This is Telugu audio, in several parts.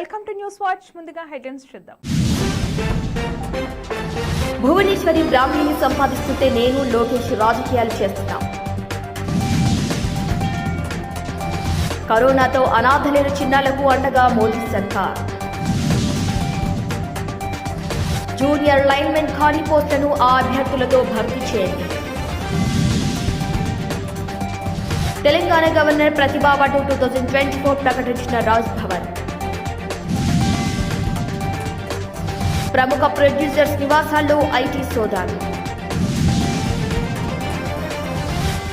Welcome to news watch. ముందుగా హెడ్లైన్స్ చూద్దాం. భువనేశ్వరి బ్రాహ్మణిని సంపాదిస్తుంటే నేను లోకేష్ రాజకీయాలు చేస్తున్నాం. కరోనాతో అనాథలైన చిన్నాలకు అండగా మోదీ సర్కార్. జూనియర్ లైన్మెన్ ఖాళీ పోస్టులను ఆ అభ్యర్థులతో భర్తీ చేయండి. తెలంగాణ గవర్నర్ ప్రతిభా పటు టూ థౌజండ్ ట్వంటీ ఫోర్ ప్రకటించిన రాజ్ ప్రముఖ ప్రొడ్యూసర్స్ నివాసాల్లో ఐటీ సోదాలు.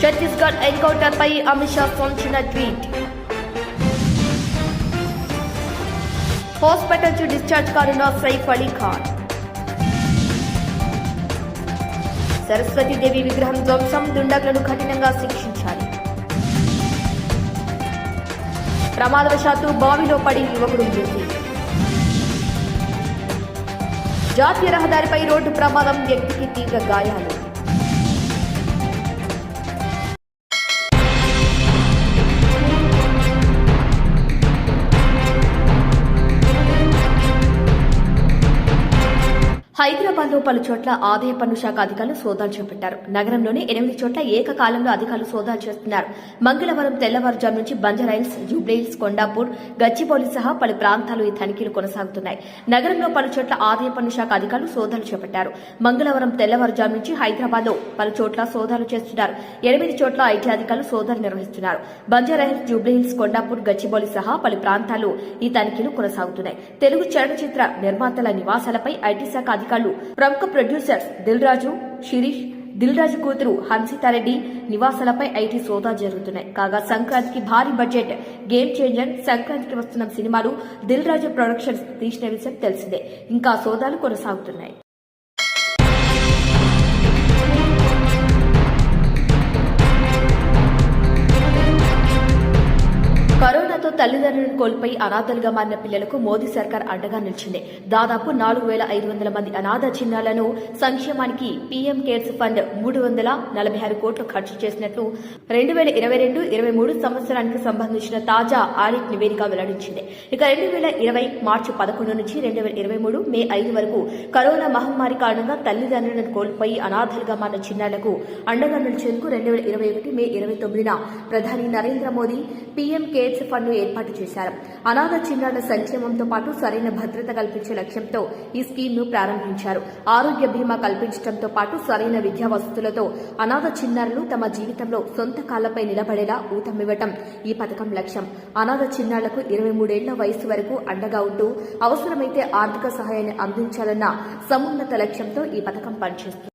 ఛత్తీస్గఢ్ ఎన్కౌంటర్ పై అమిత్ షా సంచిన ట్వీట్. హాస్పిటల్ టు డిశ్చార్జ్ కానున్న సైఫ్ అలీ ఖాన్. సరస్వతీదేవి విగ్రహం ధ్వంసం దుండగులను కఠినంగా శిక్షించాలి. ప్రమాదవశాత్తు బావిలో పడి యువకుడు మృతి. జాతీయ రహదారిపై రోడ్డు ప్రమాదం వ్యక్తికి తీవ్ర గాయాలు హైదరాబాద్లో పలు చోట్ల ఆదాయ పన్ను శాఖ అధికారులు సోదాలు చేపట్టారు. నగరంలోని ఎనిమిది చోట్ల ఏకకాలంలో అధికారులు సోదాలు చేస్తున్నారు. మంగళవారం తెల్లవారుజాము నుంచి బంజారాయిల్స్ జూబ్లీహిల్స్ కొండాపూర్ గచ్చిబౌలి సహా పలు ప్రాంతాలు ఈ తనిఖీలు కొనసాగుతున్నాయి. నగరంలో పలు చోట్ల ఆదాయ పన్ను శాఖ అధికారులు సోదాలు చేపట్టారు. మంగళవారం తెల్లవారుజాము నుంచి హైదరాబాద్లో పలు చోట్ల సోదాలు చేస్తున్నారు. ఎనిమిది చోట్ల ఐటీ అధికారులు సోదాలు నిర్వహిస్తున్నారు. బంజారాహిల్స్ జూబ్లీహిల్స్ కొండాపూర్ గచ్చిబౌలి సహా పలు ప్రాంతాలు ఈ తనిఖీలు కొనసాగుతున్నాయి. తెలుగు చలనచిత్ర నిర్మాతల నివాసాలపై ఐటీ శాఖ అధికారులు ప్రముఖ ప్రొడ్యూసర్స్ దిల్ రాజు శిరీష్ దిల్ రాజు కూతురు హన్సితారెడ్డి నివాసాలపై ఐటీ సోదా జరుగుతున్నాయి. కాగా సంక్రాంతికి భారీ బడ్జెట్ గేమ్ చేంజర్ సంక్రాంతికి వస్తున్న సినిమాలు దిల్ రాజు ప్రొడక్షన్స్ తీసిన విషయం తెలిసిందే. ఇంకా సోదాలు కొనసాగుతున్నాయి. తల్లిదండ్రులను కోల్పోయి అనాథలుగా మారిన పిల్లలకు మోదీ సర్కార్ అండగా నిలిచింది. దాదాపు నాలుగు వేల ఐదు వందల మంది అనాథ చిన్నాలను సంక్షేమానికి పీఎం కేర్స్ ఫండ్ మూడు వందల నలభై ఆరు కోట్లు ఖర్చు చేసినట్లు రెండు వేల ఇరవై రెండు ఇరవై మూడు సంవత్సరానికి సంబంధించిన తాజా ఆడిట్ నివేదిక వెల్లడించింది. ఇక రెండు వేల ఇరవై మార్చి పదకొండు నుంచి రెండు వేల ఇరవై మూడు మే ఐదు వరకు కరోనా మహమ్మారి కారణంగా తల్లిదండ్రులను కోల్పోయి అనాథలుగా మారిన చిన్నారులకు అండగా నిలిచేందుకు రెండు వేల ఇరవై ఒకటి మే ఇరవై తొమ్మిదిన ప్రధాని Narendra Modi PM cares fund ఏర్పాటు చేశారు. అనాథ చిన్నారుల సంక్షేమంతో పాటు సరైన భద్రత కల్పించే లక్ష్యంతో ఈ స్కీమ్ను ప్రారంభించారు. ఆరోగ్య బీమా కల్పించడంతో పాటు సరైన విద్యా వసతులతో అనాథ చిన్నారులు తమ జీవితంలో సొంత కాళ్ళపై నిలబడేలా ఊతమివ్వటం ఈ పథకం లక్ష్యం. అనాథ చిన్నారులకు ఇరవై మూడేళ్ళ వయసు వరకు అండగా ఉంటూ అవసరమైతే ఆర్థిక సహాయాన్ని అందించాలన్న సమున్నత లక్ష్యంతో ఈ పథకం పనిచేస్తుంది.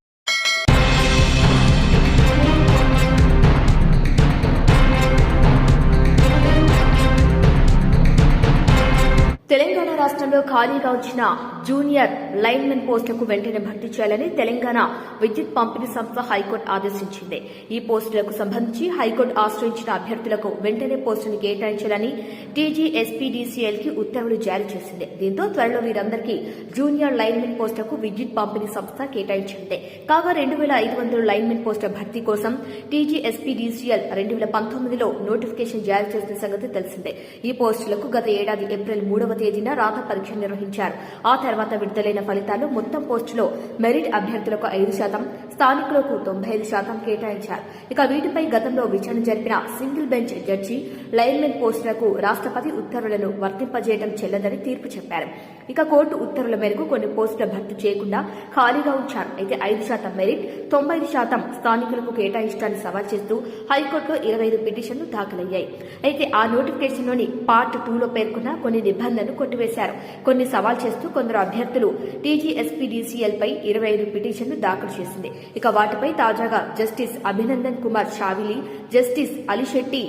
తెలంగాణ ఖాళీగా వచ్చిన జూనియర్ లైన్మెన్ పోస్టులకు వెంటనే భర్తీ చేయాలని తెలంగాణ విద్యుత్ పంపిణీ సంస్థ హైకోర్టు ఆదేశించింది. ఈ పోస్టులకు సంబంధించి హైకోర్టు ఆశ్రయించిన అభ్యర్థులకు వెంటనే పోస్టును కేటాయించాలని టీజీఎస్పీడీసీఎల్కి ఉత్తర్వులు జారీ చేసింది. దీంతో త్వరలో వీరందరికీ జూనియర్ లైన్మెన్ పోస్టులకు విద్యుత్ పంపిణీ సంస్థ కేటాయించింది. కాగా రెండు వేల ఐదు వందల లైన్మెన్ పోస్టుల భర్తీ కోసం టీజీఎస్పీడీసీఎల్ రెండు వేల పంతొమ్మిదిలో నోటిఫికేషన్ జారీ చేసిన సంగతి తెలిసిందే. ఈ పోస్టులకు గత ఏడాది ఏప్రిల్ మూడవ తేదీన రాత పరీక్ష నిర్వహించారు. ఆ తర్వాత విడుదలైన ఫలితాలు మొత్తం పోస్టులో మెరిట్ అభ్యర్థులకు ఐదు శాతం స్థానికులకు తొంభై ఐదు శాతం కేటాయించారు. ఇక వీటిపై గతంలో విచారణ జరిపిన సింగిల్ బెంచ్ జడ్జి లైన్మెన్ పోస్టులకు రాష్ట్రపతి ఉత్తర్వులను వర్తింపజేయడం చెల్లదని తీర్పు చెప్పారు. ఇక కోర్టు ఉత్తర్వుల మేరకు కొన్ని పోస్టుల భర్తీ చేయకుండా ఖాళీగా ఉంచారు. అయితే ఐదు శాతం మెరిట్ తొంభై ఐదు శాతం స్థానికులకు కేటాయించడాన్ని సవాల్ చేస్తూ హైకోర్టులో ఇరవై ఐదు పిటిషన్లు దాఖలయ్యాయి. అయితే ఆ నోటిఫికేషన్లోని పార్ట్ టూలో పేర్కొన్న కొన్ని నిబంధనలు కొట్టివేశారు. కొన్ని సవాల్ చేస్తూ కొందరు అభ్యర్థులు టీజీఎస్పీడీసీఎల్పై ఇరవై ఐదు పిటిషన్లు దాఖలు చేసింది. ఇక వాటిపై తాజాగా జస్టిస్ అభినందన్ కుమార్ షావిలి జస్టిస్ అలిశెట్టి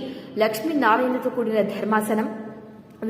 లక్ష్మీనారాయణతో కూడిన ధర్మాసనం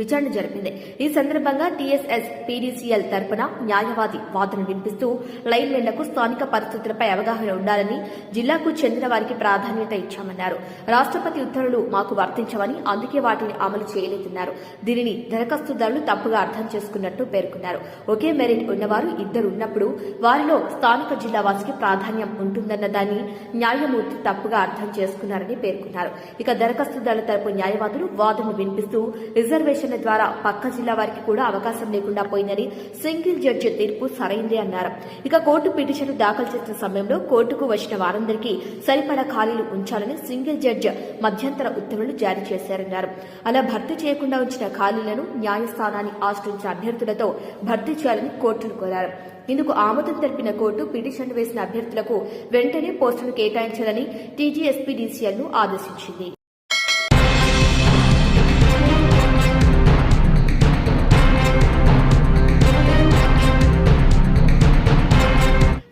విచారణ జరిపింది. ఈ సందర్భంగా టీఎస్ఎస్ పీడీసీఎల్ తరపున న్యాయవాది వాదన వినిపిస్తూ లైన్మెన్లకు స్థానిక పరిస్థితులపై అవగాహన ఉండాలని జిల్లాకు చెందిన వారికి ప్రాధాన్యత ఇచ్చామన్నారు. రాష్ట్రపతి ఉత్తర్వులు మాకు వర్తించవని అందుకే వాటిని అమలు చేయలేదన్నారు. దీనిని దరఖాస్తుదారులు తప్పుగా అర్థం చేసుకున్నట్టు పేర్కొన్నారు. ఒకే మెరిట్ ఉన్నవారు ఇద్దరు ఉన్నప్పుడు వారిలో స్థానిక జిల్లావాసికి ప్రాధాన్యం ఉంటుందన్న దాన్ని న్యాయమూర్తి తప్పుగా అర్థం చేసుకున్నారని పేర్కొన్నారు. ఇక దరఖాస్తుదారుల తరపు న్యాయవాదులు వాదన వినిపిస్తూ రిజర్వేషన్ రిజర్వేషన్ల ద్వారా పక్క జిల్లా వారికి కూడా అవకాశం లేకుండా పోయిందని సింగిల్ జడ్జి తీర్పు సరైందే అన్నారు. ఇక కోర్టు పిటిషన్ దాఖలు చేసిన సమయంలో కోర్టుకు వచ్చిన వారందరికీ సరిపడా ఖాళీలు ఉంచాలని సింగిల్ జడ్జి మధ్యంతర ఉత్తర్వులు జారీ చేశారన్నారు. అలా భర్తీ చేయకుండా ఉంచిన ఖాళీలను న్యాయస్థానాన్ని ఆశ్రయించిన అభ్యర్థులతో భర్తీ చేయాలని కోర్టును కోరారు. ఇందుకు ఆమోదం తెలిపిన కోర్టు పిటిషన్ వేసిన అభ్యర్థులకు వెంటనే పోస్టులు కేటాయించాలని టీజీఎస్పీడీసీఎల్ను ఆదేశించింది.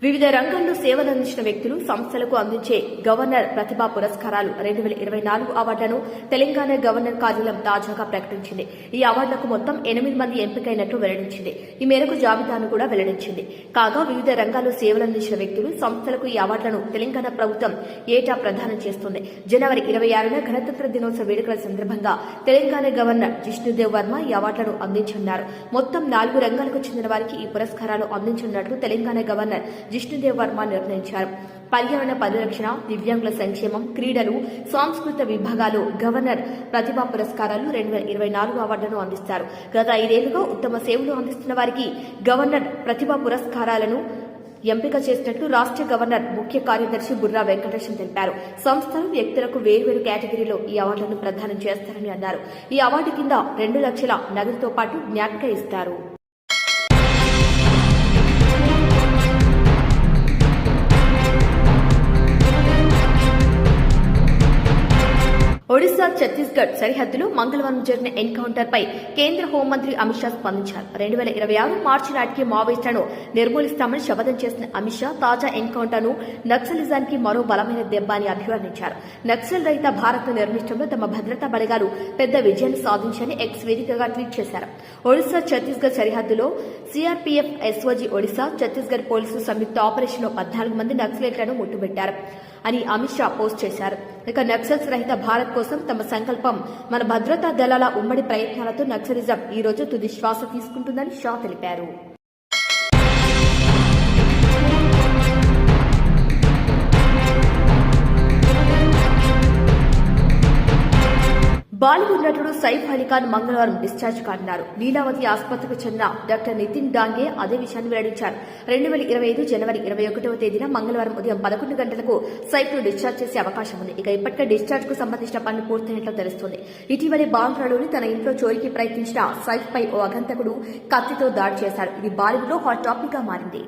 వివిధ రంగాల్లో సేవలు అందించిన వ్యక్తులు సంస్థలకు అందించే గవర్నర్ ప్రతిభా పురస్కారాలు రెండు వేల ఇరవై నాలుగు అవార్డులను తెలంగాణ గవర్నర్ కార్యాలయం తాజాగా ప్రకటించింది. ఈ అవార్డులకు మొత్తం ఎనిమిది మంది ఎంపికైనట్లు వెల్లడించింది. ఈ మేరకు జాబితాను కూడా వెల్లడించింది. కాగా వివిధ రంగాల్లో సేవలు అందించిన వ్యక్తులు సంస్థలకు ఈ అవార్డులను తెలంగాణ ప్రభుత్వం ఏటా ప్రదానం చేస్తుంది. జనవరి ఇరవై ఆరున గణతంత్ర దినోత్సవ వేడుకల సందర్భంగా తెలంగాణ గవర్నర్ జిష్ణుదేవ్ వర్మ ఈ అవార్డులను అందించనున్నారు. మొత్తం నాలుగు రంగాలకు చెందిన వారికి ఈ పురస్కారాలు అందించనున్నట్లు తెలంగాణ గవర్నర్ జిష్ణుదేవ్ వర్మ నిర్ణయించారు. పర్యావరణ పరిరక్షణ దివ్యాంగుల సంక్షేమం క్రీడలు సాంస్కృతిక విభాగాలు గవర్నర్ ప్రతిభా పురస్కారాలు రెండు వేల ఇరవై నాలుగు అవార్డులను అందిస్తారు. గత ఐదేళ్ళుగా ఉత్తమ సేవలు అందిస్తున్న వారికి గవర్నర్ ప్రతిభా పురస్కారాలను ఎంపిక చేసినట్లు రాష్ట్ర గవర్నర్ ముఖ్య కార్యదర్శి బుర్రా వెంకటేశం తెలిపారు. సంస్థలు వ్యక్తులకు వేర్వేరు కేటగిరీలో ఈ అవార్డులను ప్రదానం చేస్తారని అన్నారు. ఈ అవార్డు కింద రెండు లక్షల నగదుతో పాటు జ్ఞాపిక ఇస్తారు. ఒడిశా ఛత్తీస్గఢ్ సరిహద్దులో మంగళవారం జరిగిన ఎన్కౌంటర్ పై కేంద్ర హోంమంత్రి అమిత్ షా స్పందించారు. రెండు వేల ఇరవై ఆరు మార్చి నాటికి మావోయిస్టులను నిర్మూలిస్తామని శపథం చేసిన అమిత్ షా తాజా ఎన్కౌంటర్ను నక్సలిజానికి మరో బలమైన దెబ్బ అని అభివర్ణించారు. నక్సల్ రహిత భారత్ నిర్మించడంలో తమ భద్రతా బలగాలు పెద్ద విజయాన్ని సాధించని ఎక్స్ వేదికగా ట్వీట్ చేశారు. ఒడిశా ఛత్తీస్గఢ్ సరిహద్దులో సీఆర్పీఎఫ్ ఎస్ఓజీ ఒడిశా ఛత్తీస్గఢ్ పోలీసులు సంయుక్త ఆపరేషన్లో పద్నాలుగు మంది నక్సలైట్లను ముట్టుబెట్టారు. అని అమిత్ షా పోస్ట్ చేశారు. ఇక నక్సల్స్ రహిత భారత్ కోసం తమ సంకల్పం మన భద్రతా దళాల ఉమ్మడి ప్రయత్నాలతో నక్సలిజం ఈ రోజు తుది శ్వాస తీసుకుంటుందని షా తెలిపారు. బాలీవుడ్ నటుడు సైఫ్ అలీ ఖాన్ మంగళవారం డిశ్చార్జ్ కానున్నారు. లీలావతి ఆసుపత్రికి చెందిన డాక్టర్ నితిన్ డాంగే అదే విషయాన్ని వెల్లడించారు. రెండు వేల ఇరవై ఐదు జనవరి ఇరవై ఒకటవ తేదీన మంగళవారం ఉదయం పదకొండు గంటలకు సైఫ్ను డిశ్చార్జ్ చేసే అవకాశం ఉంది. ఇక ఇప్పటికే డిశ్చార్జ్కు సంబంధించిన పనులు పూర్తయినట్లు తెలుస్తుంది. ఇటీవలే బాంద్రాలోని తన ఇంట్లో చోరీకి ప్రయత్నించిన సైఫ్ పై ఓ అగంతకుడు కత్తితో దాడి చేశారు. ఇది బాలీవుడ్లో హాట్ టాపిక్గా మారింది.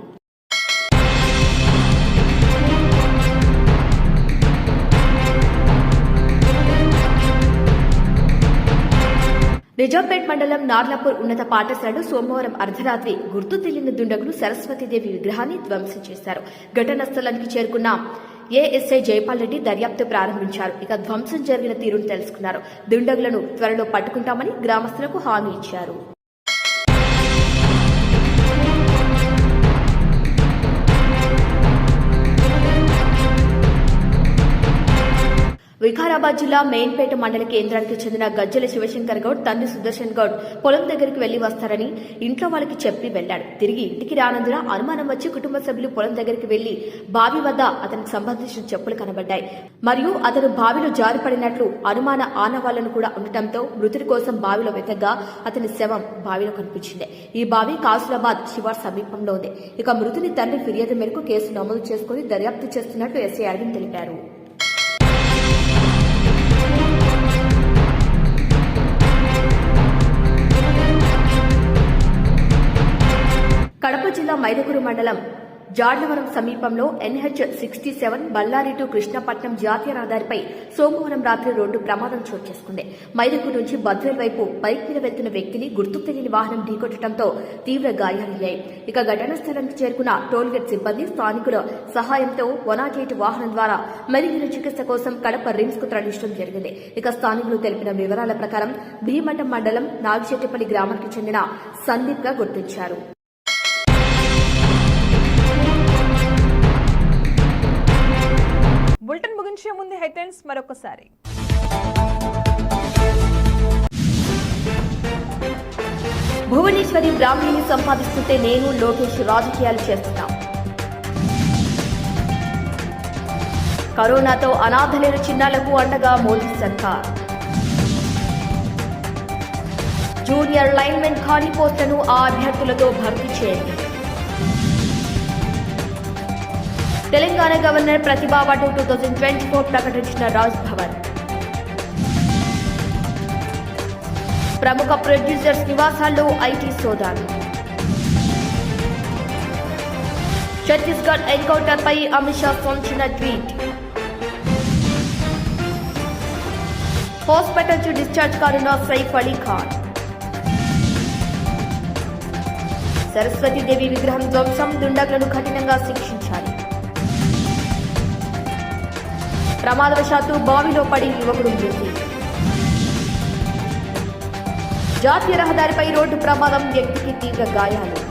నిజాంపేట్ మండలం నార్లాపూర్ ఉన్నత పాఠశాలలో సోమవారం అర్ధరాత్రి గుర్తు తెలియని దుండగులు సరస్వతీదేవి విగ్రహాన్ని ధ్వంసం చేశారు. ఘటనా స్థలానికి చేరుకున్న ఏఎస్ఐ జైపాల్ రెడ్డి దర్యాప్తు ప్రారంభించారు. ఇక ధ్వంసం జరిగిన తీరును తెలుసుకున్నారు. దుండగులను త్వరలో పట్టుకుంటామని గ్రామస్తులకు హామీ ఇచ్చారు. వికారాబాద్ జిల్లా మెయిన్పేట మండల కేంద్రానికి చెందిన గజ్జల శివశంకర్ గౌడ్ తండ్రి సుదర్శన్ గౌడ్ పొలం దగ్గరికి వెళ్ళి వస్తారని ఇంట్లో వాళ్ళకి చెప్పి వెళ్ళాడు తిరిగి ఇంటికి రానందున అనుమానం వచ్చి కుటుంబ సభ్యులు పొలం దగ్గరికి వెళ్ళి బావి వద్ద అతనికి సంబంధించిన చెప్పులు కనబడ్డాయి. మరియు అతను బావిలో జారిపడినట్లు అనుమాన ఆనవాళ్ళను కూడా ఉండటంతో మృతుడి కోసం బావిలో వెతగ్గా అతని శవం బావిలో కనిపించింది. ఈ బావి కాసులాబాద్ శివార్ సమీపంలో ఉంది. ఇక మృతుని తండ్రి ఫిర్యాదు మేరకు కేసు నమోదు చేసుకుని దర్యాప్తు చేస్తున్నట్లు ఎస్ఐ అరవింద్ తెలిపారు. కడప మండలం జాడ్లవరం సమీపంలో NH sixty seven Ballari to Krishnapatnam జాతీయ రహదారిపై సోమవారం రాత్రి రోడ్డు ప్రమాదం చోటు చేసుకుంది. మైదకూరు నుంచి బద్వేల్ వైపు బైక్ మీద వెళ్తున్న వ్యక్తిని గుర్తుకు తెలియని వాహనం ఢీకొట్టడంతో తీవ్ర గాయాలయ్యాయి. ఇక ఘటనా స్థలానికి చేరుకున్న టోల్గేట్ సిబ్బంది స్థానికుల సహాయంతో వనాటేటు వాహనం ద్వారా మెరుగైన చికిత్స కోసం కడప రిమ్స్కు తరలించడం జరిగింది. ఇక స్థానికులు తెలిపిన వివరాల ప్రకారం భీమఠం మండలం నాగిచెట్టిపల్లి గ్రామానికి చెందిన సందీప్గా గుర్తించారు. బులెటిన్ ముగించే ముందు హెడ్లైన్స్ మరొకసారి. భువనేశ్వరి బ్రాహ్మణిని సంపాదిస్తుంటే నేను లోకేష్ రాజకీయాలు చేస్తున్నాం. కరోనాతో అనాథలైన చిన్నాలకు అండగా మోదీ సర్కార్. జూనియర్ లైన్మెన్ ఖాళీ పోస్టులను ఆ అభ్యర్థులతో భర్తీ చేయండి. Telangana governor Pratibha Patel two thousand twenty four ప్రకటించిన రాజ్ భవన్. ప్రముఖ ప్రొడ్యూసర్స్ నివాసాల్లో ఐటీ సోదాలు. ఛత్తీస్గఢ్ ఎన్కౌంటర్పై అమిత్ షా పంచిన ట్వీట్. హాస్పిటల్ నుంచి డిశ్చార్జ్ కానున్న సైఫ్ అలీ ఖాన్. సరస్వతీదేవి విగ్రహం ధ్వంసం దుండగులను కఠినంగా శిక్షణ ప్రమాదవశాత్తు బావిలో పడి యువకుడు మృతి. జాతీయ రహదారిపై రోడ్డు ప్రమాదం వ్యక్తికి తీవ్ర గాయాలు.